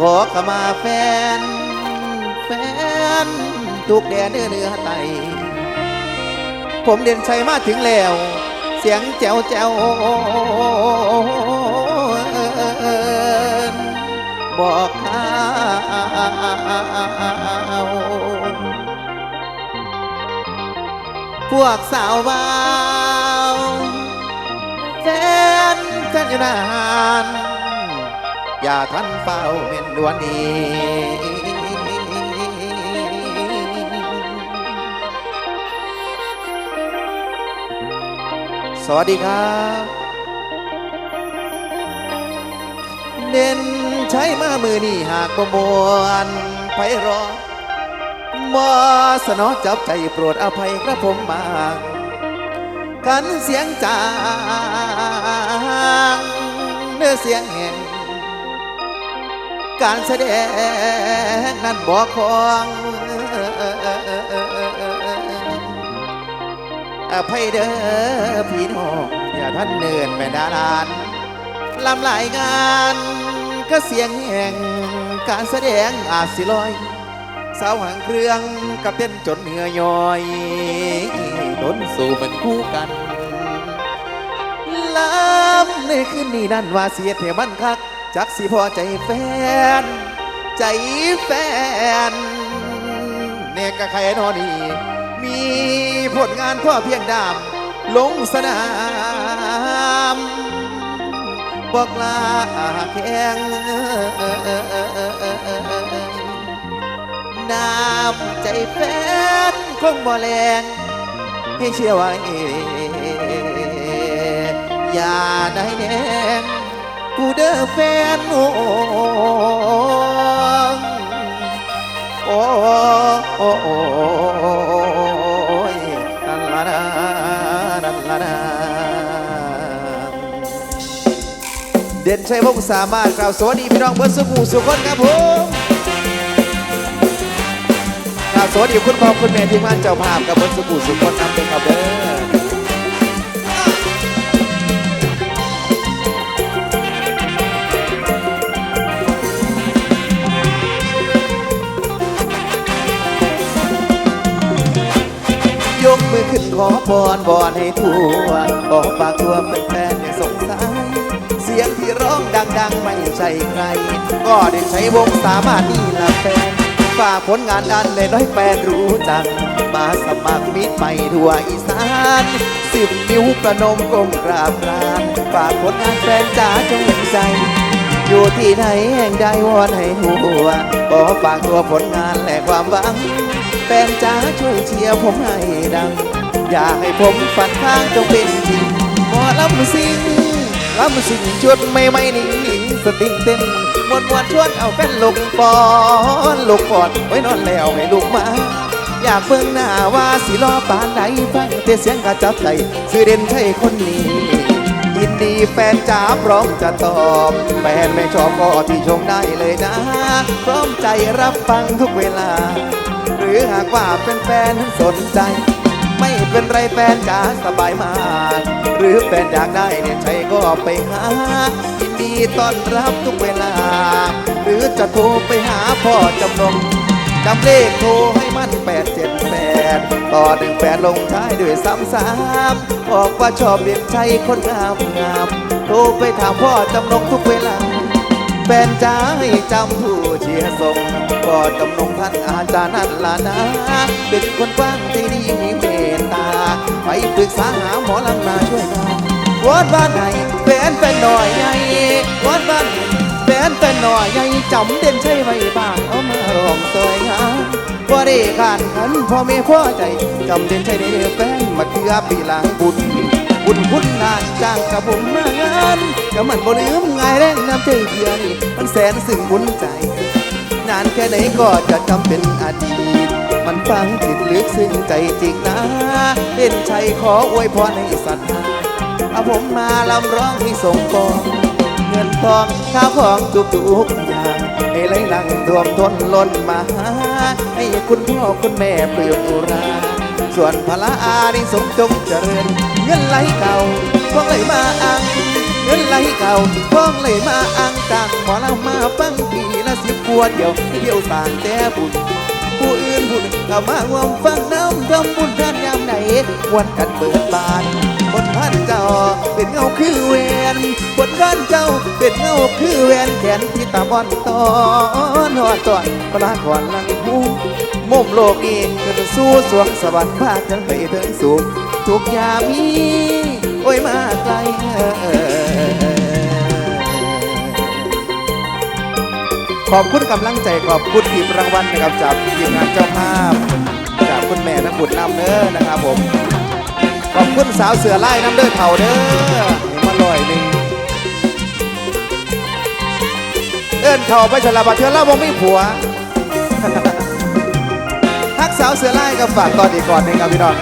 ขอขมาแฟน แฟน ทุกแดนเนื้อเนื้อไต ผมเด่นชัยมาถึงแล้ว เสียงแจวแจวบอกข่าวพวกสาวบ่าวแฟนแฟนอยู่นาน อย่าทันเฝ้าเม่นดวนดีสวัสดีครับเด่นใช้มามือนี่หากประมวลไปรอมอสนอจับใจโปรดอภัยกระผมมากันเสียงจางเนื้อเสียงแห่ง การแสดงนั้นบอกของอภัยเด้อพี่น้องอย่าท่านเนินแม่ดารานลำลายงานก็เสียงแห่งการแสดงอาจสิลอยสาวหางเครื่องกับเต้นจนเหนื่อยย่อยดนสู่เป็นคู่กันลำในคืนนี้นั่นว่าเสียเทมันคัก จักสิพอใจแฟน ใจแฟนเนี่ยกะใครนอนี่มีผลงานพ่อเพียงดามลงสนามบอกลาแข่งน้ำใจแฟนคงบ่แรงให้เชื่อไว้อย่าได้แนง กูเด้อแฟนโอ้โอ้โอ้โอ้ยนันละนานันละนเด่นชัยวงสามารถกล่าวสวัสดีพี่น้องเบิร์ดสุขุสุขคนครับผมกล่าวสวัสดีคุณพ่อคุณแม่ที่มานเจ้าภาพกับเบิร์ดสุขุสุขคนนำเป็นครับเด้อ ขอบอนบอนให้ทั่วขอฝากตัวเป็นแฟนๆอย่าสงสัยเสียงที่ร้องดังๆ ไม่ใช่ใคร ก็ได้ใช้วงสามารถนี่ละแฟนฝากผลงานอันเลยน้อยแฟนรู้จัก มาสมัครมิตรไปทั่วอีสานสิบนิ้วประนมก้มกราบกรานฝากผลงานแฟนจ๋าจงใจอยู่ที่ไหนแห่งใดวอนให้หัวขอฝากตัวผลงานและความหวัง แฟนจ๋าช่วยเชียร์ผมให้ดัง อยากให้ผมฝันข้างจงเป็นจริงหมอลำซิงลำซิงชุดไม่ไม่นิ่งนิ่งสติงเต้นมวนมวนชวนเอาแฟนลงปอนลงปอนไว้นอนแล้วให้ลูกมา อยากเบิ่งหน้าว่าสิรอปานใดฟังแต่เสียงกระจับใจสื่อเด่นใช่คนนี้ยินดีแฟนจ๋าพร้อมจะตอบแฟนไม่ชอบก็ที่ชมได้เลยนะ พร้อมใจรับฟังทุกเวลา หรือหากว่าเป็นแฟนนั้นสนใจ ไม่เป็นไรแฟนจ๋าสบายมาก หรือแฟนอยากได้เนี่ยใจก็ไปหายินดีต้อนรับทุกเวลา หรือจะโทรไปหาพ่อจำนงจำเลขโทรให้มันแปดเจ็ดแปดต่อหนึ่งแปดลงท้ายด้วยซ้ำสามบอกว่าชอบเรียนใจคนงามงามโทรไปถามพ่อจำนงทุกเวลา แฟนจ้าให้จำผู้เชียร์ส่งพ่อจำนงท่านอาจารย์นั่นล่ะนะ เป็นคนกว้างใจดีมีเมตตา ไปปรึกษาหาหมอลำมาช่วยงานวอนบ้านไหนแฟนเป็นหน่อยใหญ่วอนบ้านไหนแฟนเป็นหน่อยใหญ่จำเด่นใช่ไว้บ้างเอามาร้องสวยงามว่าได้การขันพ่อแม่พ่อใจจำเด่นใช่ได้แฟนมาเกือปีหลังบุญ บุญคุณงานจ้างกับผมมางานก็มันบ่ลืมง่ายแรงน้ำใจเดียนี่มันแสนซึ้งบุญใจ นานแค่ไหนก็จะจำเป็นอดีต มันฟังจิตลึกซึ้งใจจริงนะเด่นชัยขออวยพรให้ศรัทธาเอาผมมาลำร้องให้สมปองเงินทองข้าวของทุกทุกๆอย่างให้ไหลหลังรวมทนล้นมาหาให้คุณพ่อคุณแม่เปลือมอุรา ส่วนพระอานิสงส์จงเจริญ เงินไหลเก่าพ้องไหลมาอัง เงินไหลเก่าพ้องไหลมาอังจังหมอเรามาฟังปีละสิบกว่าเดียวเดียวสร้างแต่บุญผู้อื่นผู้หนึ่งเข้ามาร่วมฟังน้ำทำบุญท่านยามไหนวันกันเปิดบานบนท่านเจ้าเป็นเงาคือเวนบนท่านเจ้าเป็นเงาคือเวนแขนที่ตาบอนตอนหอดตอนปลาก่อนลังหูมุมโลกนี้จะสู้สวงสวรรค์พากันไปถึงสูง ทุกยามมี โอ้ยมาไกลขอบคุณกำลังใจขอบคุณทีมรางวัลนะครับจากทีมงานเจ้าภาพ จากคุณแม่นักบุญนำเด้อนะครับผม ขอบคุณสาวเสือไล่น้ำเด้อเถ่าเด้อนี่มาลอยหนึ่งเอิ้นเถ่าไปฉลาบัดเทือเล่าบ่มีผัวทักสาวเสือไล่กับฝากตอนอีกก่อนหนึ่งครับพี่น้อง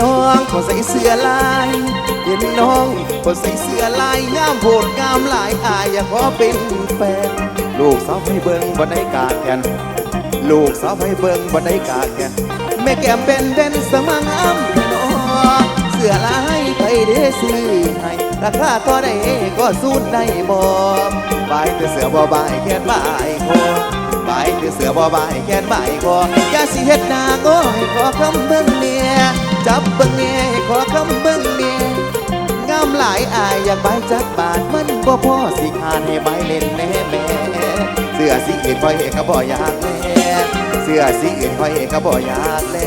น้องคนใส่เสื้อลายเห็นน้องคนใส่เสื้อลายงามโพดงามหลายอายอยากขอเป็นแฟนลูกสาวให้เบิ่งบันไดกาแกนลูกสาวให้เบิ่งบันไดกาแกนแม่แก้มเป็นเด่นสมังามแน่นอเสื้อลายไปเด้ซื้อให้ราคาก็ได้ก็สู้ได้บ่บายแต่เสื้อบ่บายแค่บายคอบายแต่เสื้อบ่บายแค่บายคออย่าสิเฮ็ดหน้าก็ให้ขอคำเบิ่งเนี่ย จับเบิ่งเนี่ยขอคำเบิ่งเนี่ยงามหลายอายอยากใบจักบาทมันบ่พอสิขาดให้ใบเล่นแน่แม่เสื้อสีอื่นคอยก็บ่อยากแลเสื้อสีอื่นคอยก็บ่อยากแล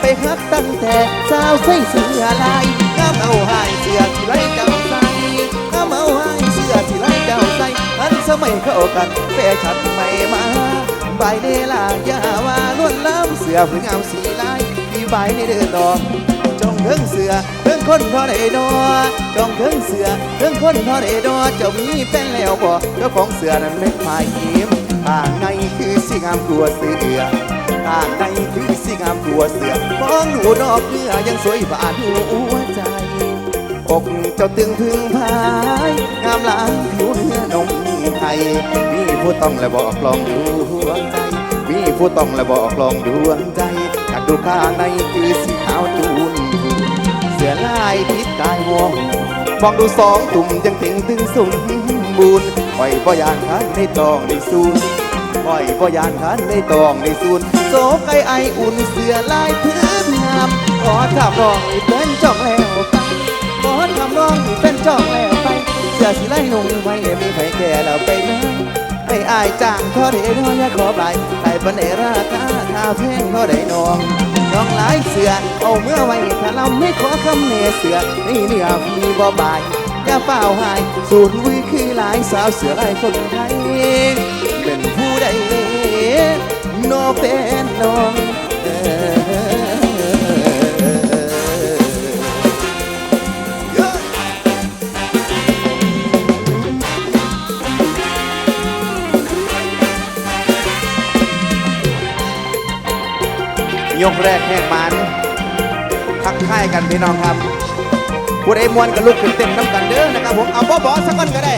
ไปฮักตั้งแต่สาวใส่เสื้อลายงามเอาหายเสื้อที่ไรเจ้าใส่งามเอาหายเสื้อที่ไรเจ้าใส่อันสมัยเข้ากันแฟชั่นใหม่มาใบเดลาอย่าว่าล้วนล้ำเสื้อผืนงามสีลา ยที่ในเดือนดอกจงเทิงเสือเทิงคนทอดไอดอจงเทิงเสือเทิงคนทอดไอดอเจ้ามีเป็นแล้วบ่เจ้าของเสือนั้นเป็นฝ่ายิ้มทางในคือสีงามกลัวเสือทางในคือสีงามกลัวเสือมองหนูดอกเนื้อยังสวยบาดหัวใจอกเจ้าตึงพึงพายงามหลังผิวเนื้อนมไทยมีผู้ต้องและบอกลองดูหัวใจ มีผู้ต้องและบอกลองดวงใจอยากดูข้างในคือสีขาวตูน เสือลายพิษกายวองมองดูสองตุ่มยังถึงถึงสมบูรณ์ปล่อยบ่ยานคันในตองในซูนปล่อยบ่ยานคันในตองในซูนโซไก่ไออุ่นเสือลายพื้นงามขอถามรองให้เป็นจ้องแล้วไปขอทำร้องให้เป็นจ้องแล้วไปเสือสีไล่หนุ่งไม่มีใครแก่แล้วไปนะ ให้อายจ้างเท่าไดน้อยอย่าขอบลายใส่ปันเอราคาทาเพลงเท่าไดน้องน้องหลายเสือเอาเมื่อไว้ถ้าเราไม่ขอคำเนเสือนี่เนื้อมีบ่บายอย่าเฝ้าหายสูตรวิคือหลายสาวเสือหลายคนไทยเป็นผู้ใดโนเป็นน้อง ยกแรกแหกมันทักทายกันพี่น้องครับผู้ใดมวนกับลูกขึ้นเต้นน้ำกันเด้อนะครับผมเอาบ่บอสักคนก็ได้